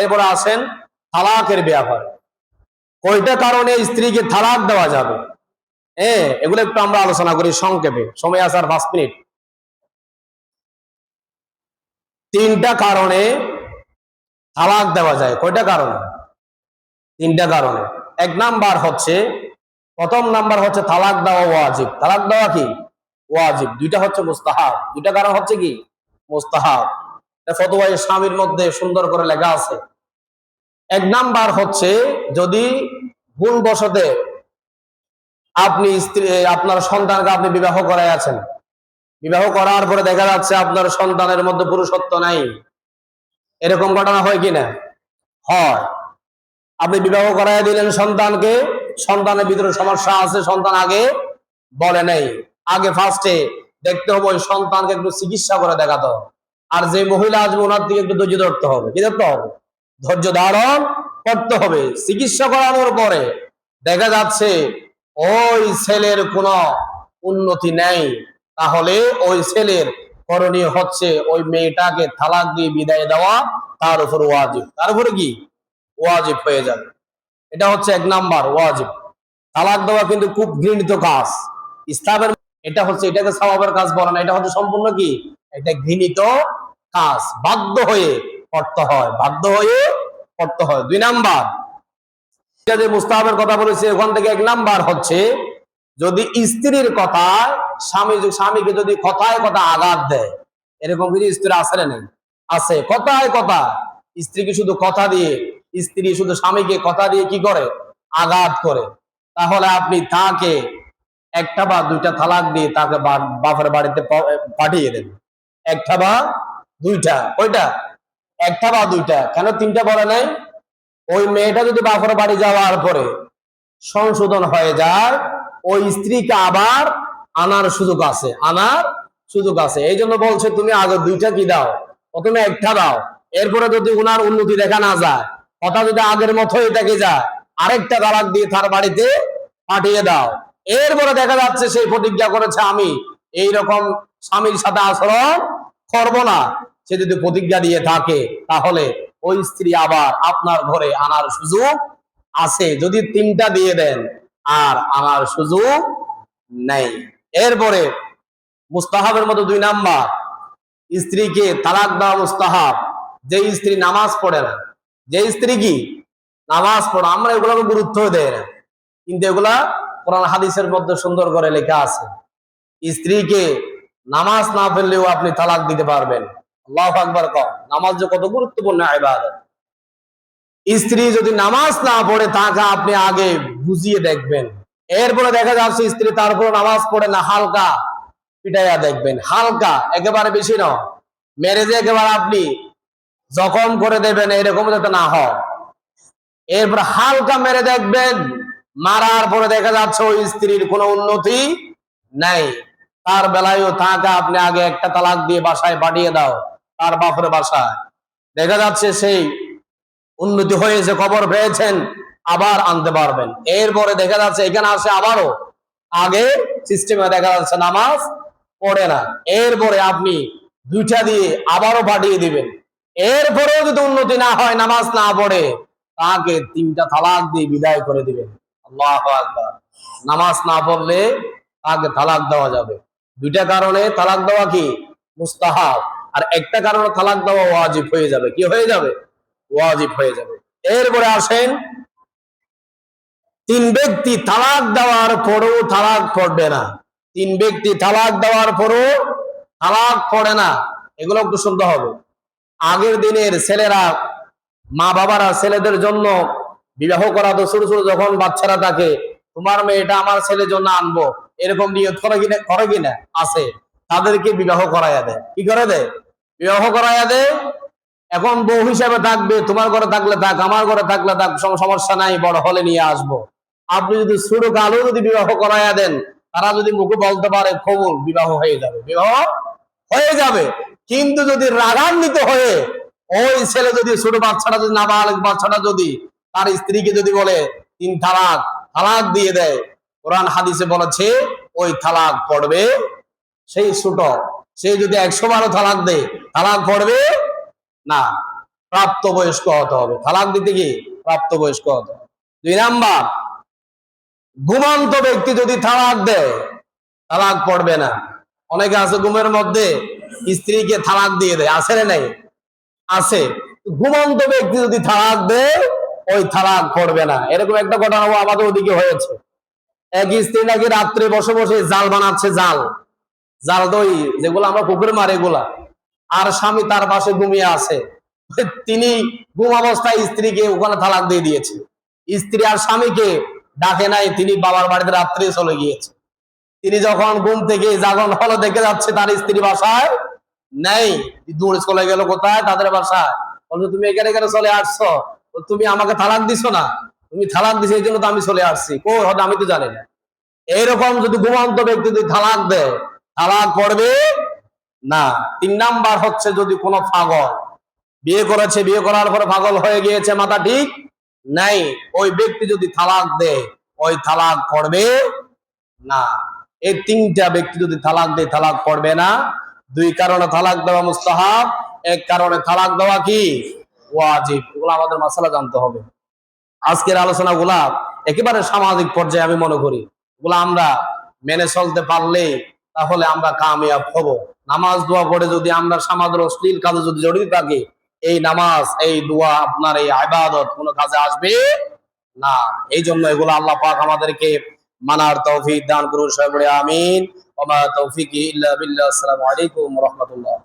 এরপরে আসেন তালাকের ব্যাপারে কয়টা কারণে স্ত্রীকে তালাক দেওয়া যাবে? হ্যাঁ এগুলো একটু আমরা আলোচনা করি সংক্ষেপে। সময় আসার পাঁচ মিনিট। তিনটা কারণে তালাক দেওয়া যায়। কয়টা কারণে? তিনটা কারণে। এক নাম্বার হচ্ছে, প্রথম নাম্বার হচ্ছে তালাক দেওয়া ওয়াজিব। তালাক দেওয়া কি? ওয়াজিব। দুইটা হচ্ছে মুস্তাহাব। দুইটা কারণ হচ্ছে কি? মুস্তাহাব। ফতোয়াই স্বামীর মধ্যে সুন্দর করে লেখা আছে। এক নাম্বার হচ্ছে যদি ভুল বসতে আপনি স্ত্রী আপনার সন্তানকে আপনি বিবাহ করাই আছেন। বিবাহ করার পরে দেখা যাচ্ছে আপনার সন্তানের মধ্যে পুরুষত্ব নাই। এরকম ঘটনা হয় কিনা? হয়। আপনি বিবাহ করাই দিলেন সন্তানকে, সন্তানের ভিতরে সমস্যা আছে, সন্তান আগে বলে নেই। আগে ফার্স্টে দেখতে হবে ওই সন্তানকে একটু চিকিৎসা করে দেখাতে হবে। আর যে মহিলা আসবে, ওনার দিকে একটু ধৈর্য ধরতে হবে। কি ধরতে হবে? ধৈর্য ধারণ করতে হবে। চিকিৎসা করানোর পরে দেখা যাচ্ছে ওই ছেলের কোনো উন্নতি নেই। তাহলে ওই ছেলের করণীয় হচ্ছে ওই মেয়েটাকে তালাক দিয়ে বিদায় দেওয়া, তার উপর ওয়াজিব। তার উপরে কি? ওয়াজিব হয়ে যাবে। এটা হচ্ছে এক নাম্বার ওয়াজিব। তালাক দেওয়া কিন্তু খুব ঘৃণিত কাজ। ইসলামের এটা হচ্ছে, এটাকে স্বভাবের কাজ বলে না। এটা হচ্ছে সম্পূর্ণ কি? এটা ঘৃণিত কাজ। বাধ্য হয়ে করতে হয়। বাধ্য হয়ে পড়তে হয়। দুই নাম্বার। যে মুস্তাহাবের কথা বলেছে ওখান থেকে এক নাম্বার হচ্ছে, যদি স্ত্রীর কথা স্বামী স্বামীকে যদি কথায় কথা আঘাত দেয়, এরকম কিছু স্ত্রী আছে না নেই? আছে। কথায় কথা। স্ত্রীকে শুধু কথা দিয়ে, স্ত্রী শুধু স্বামীকে কথা দিয়ে কি করে? আঘাত করে। তাহলে আপনি তাকে একটা বা দুইটা তালাক দিয়ে তাকে বাপের বাড়িতে পাঠিয়ে দেবেন একটা বা দুইটা। কয়টা? একটা বা দুইটা। কেন তিনটা বলে নাই? ওই মেয়েটা যদি বাপের বাড়ি যাওয়ার পরে সংশোধন হয়ে যায়, ওই স্ত্রীকে আবার আনার সুযোগ আছে, আনার সুযোগ আছে। এই জন্য বলছে, তুমি আগে দুইটা কি দাও? প্রথমে একটা দাও। এরপরে যদি উনার উন্নতি দেখা না যায় কথা যদি আগের মতোই থেকে যায়, আরেকটা তালাক দিয়ে তার বাড়িতে পাঠিয়ে দাও। এরপরে দেখা যাচ্ছে, সেই প্রতিজ্ঞা করেছে, আমি এই রকম স্বামীর সাথে আচরণ করব না। সে যদি প্রতিজ্ঞা দিয়ে থাকে, তাহলে ওই স্ত্রী আবার আপনার ঘরে আনার সুযোগ আছে। যদি তিনটা দিয়ে দেন, আর আনার সুযোগ নেই। এরপরে মুস্তাহাবের মতো দুই নাম্বার, স্ত্রীকে তালাক দেওয়া মুস্তাহাব। যে স্ত্রী নামাজ পড়ে না যে স্ত্রী কি? নামাজ পড়ে, আমরা এগুলোকে গুরুত্ব দেয় না। কিন্তু এগুলা কোরআন হাদিসের মধ্যে সুন্দর করে লেখা আছে। স্ত্রীকে নামাজ না ফেললেও আপনি তালাক দিতে পারবেন। আল্লাহ আকবার কম নামাজ যে কত গুরুত্বপূর্ণ ইবাদত। স্ত্রী যদি নামাজ না পড়ে, তাকে আপনি আগে বুঝিয়ে দেখবেন। এরপরে দেখা যাচ্ছে স্ত্রী নামাজ পড়ে না, হালকা পিটাইয়া দেখবেন, হালকা, একেবারে বেশি একেবারে আপনি জখম করে দেবেন, এরকম যাতে না হয় এরপর হালকা মেরে দেখবেন, মারার পরে দেখা যাচ্ছে ওই স্ত্রীর কোনো উন্নতি নাই। তার বেলায়ও তাকে আপনি আগে একটা তালাক দিয়ে বাসায় পাঠিয়ে দাও। তার বাপের বাসায়। দেখা যাচ্ছে সেই উন্নতি হয়েছে খবর পেয়েছেন, আবার আনতে পারবেন। এরপরে দেখা যাচ্ছে এখানে আসে আবারও। আগে সিস্টেমে দেখা যাচ্ছে নামাজ পড়ে না। এরপরে আপনি দুইটা দিয়ে আবারও পাঠিয়ে দিবেন। এরপরেও যদি উন্নতি না হয়, নামাজ না পড়ে, তাকে তিনটা তালাক দিয়ে বিদায় করে দিবেন। আল্লাহ আকবার। নামাজ না পড়লে তাকে তালাক দেওয়া যাবে। দুইটা কারণে তালাক দেওয়া কি? মুস্তাহাব। আর একটা কারণে তালাক দেওয়া ওয়াজিব হয়ে যাবে। কি হয়ে যাবে? ওয়াজিব হয়ে যাবে। এরপরে আসেন, তিন ব্যক্তি তালাক দেওয়ার পরও তালাক পড়বে না। তিন ব্যক্তি তালাক দেওয়ার পরও তালাক পড়ে না। এগুলো একটু শুনতে হবে। আগের দিনের ছেলেরা মা বাবারা ছেলেদের জন্য বিবাহ করা তো ছোট ছোট যখন বাচ্চারা থাকে, তোমার মেয়েটা আমার ছেলের জন্য আনব। এরকম নিয়ত করে কিনা করে কিনা? আছে। তাদেরকে বিবাহ করাইয়া দেয়। কি করে দেয়? বিবাহ করাইয়া দেয়। এখন বউ হিসাবে থাকবে, তোমার ঘরে থাকলে থাক, আমার ঘরে থাকলে থাক সমস্যা নাই, বড় হলে নিয়ে আসব। আপনি যদি ছোট কালো যদি বিবাহ করাইয়া দেন, তারা যদি মুখে বলতে পারে কবুল বিবাহ হয়ে যাবে। বিবাহ হয়ে যাবে। কিন্তু যদি রাগান্বিত হয়ে ওই ছেলে যদি ছোট বাচ্চাটা যদি নাবালক বাচ্চাটা যদি তার স্ত্রীকে যদি বলে, তিন তালাক তালাক দিয়ে দেয়। কোরআন হাদিসে বলেছে, ওই তালাক পড়বে সেই ছোট, সে যদি একশো বারো তালাক দেয়, তালাক পড়বে না। প্রাপ্ত বয়স্ক হতে হবে। তালাক দিতে কি প্রাপ্তবয়স্ক হতে হবে। দুই নাম্বার, ঘুমন্ত ব্যক্তি যদি তালাক দেয়, তালাক পড়বে না। অনেকে আছে ঘুমের মধ্যে স্ত্রীকে তালাক দিয়ে দেয়। আছে না নাই? আছে। ঘুমন্ত ব্যক্তি যদি তালাক দেয়, ওই তালাক পড়বে না। এরকম একটা ঘটনা আমাদের ওদিকে হয়েছে। এক স্ত্রী নাকি রাত্রে বসে বসে জাল বানাচ্ছে জাল। জাল দই, যেগুলো আমরা পুকুরে মারে এগুলা। আর স্বামী তার পাশে ঘুমিয়ে আছে। তিনি ঘুম অবস্থায় স্ত্রীকে ওখানে তালাক দিয়ে দিয়েছে। স্ত্রী আর স্বামীকে ডাকে নাই, তিনি বাবার বাড়িতে রাত্রে চলে গিয়েছে। তিনি যখন ঘুম থেকে জাগরণ হলো দেখে যাচ্ছে তার স্ত্রী বাসায় নেই। দূরে চলে গেল কোথায়? তাদের বাসায়। বলছে, তুমি এখানে এখানে চলে আসছো? তুমি আমাকে তালাক দিছো না। তুমি তালাক দিছো, এই জন্য তো আমি চলে আসছি। কো হয়তো আমি তো জানি না। এইরকম যদি ঘুমন্ত ব্যক্তি যদি তালাক দেয় তালাক পড়বে না। তিন নাম্বার হচ্ছে যদি কোনো পাগল বিয়ে করেছে, বিয়ে করার পরে পাগল হয়ে গিয়েছে, মাথা ঠিক নাই, ওই ব্যক্তি যদি তালাক দেয়, ওই তালাক পড়বে না। এই তিনটা ব্যক্তি যদি তালাক দেয়, তালাক পড়বে না। দুই কারণে তালাক দেওয়া মুস্তাহাব, এক কারণে তালাক দেওয়া কি? ওয়াজিব। এগুলো আমাদের মাসালা জানতে হবে। আজকের আলোচনা গুলা একেবারে সামাজিক পর্যায়ে আমি মনে করি। এগুলো আমরা মেনে চলতে পারলে তাহলে আমরা কামিয়াব হব। নামাজ দোয়া পড়ে যদি আমরা সমাদর অশ্লীল কাজে যদি জড়িত থাকি, এই নামাজ, এই দোয়া আপনার এই আবাদত কোনো কাজে আসবে না। এই জন্য এগুলো আল্লাহ পাক আমাদেরকে মানার তৌফিক দান করুন। সবাই আমিন। ওমা তৌফিক ইল্লা বিল্লাহ। আসসালামু আলাইকুম রহমতুল্লাহ।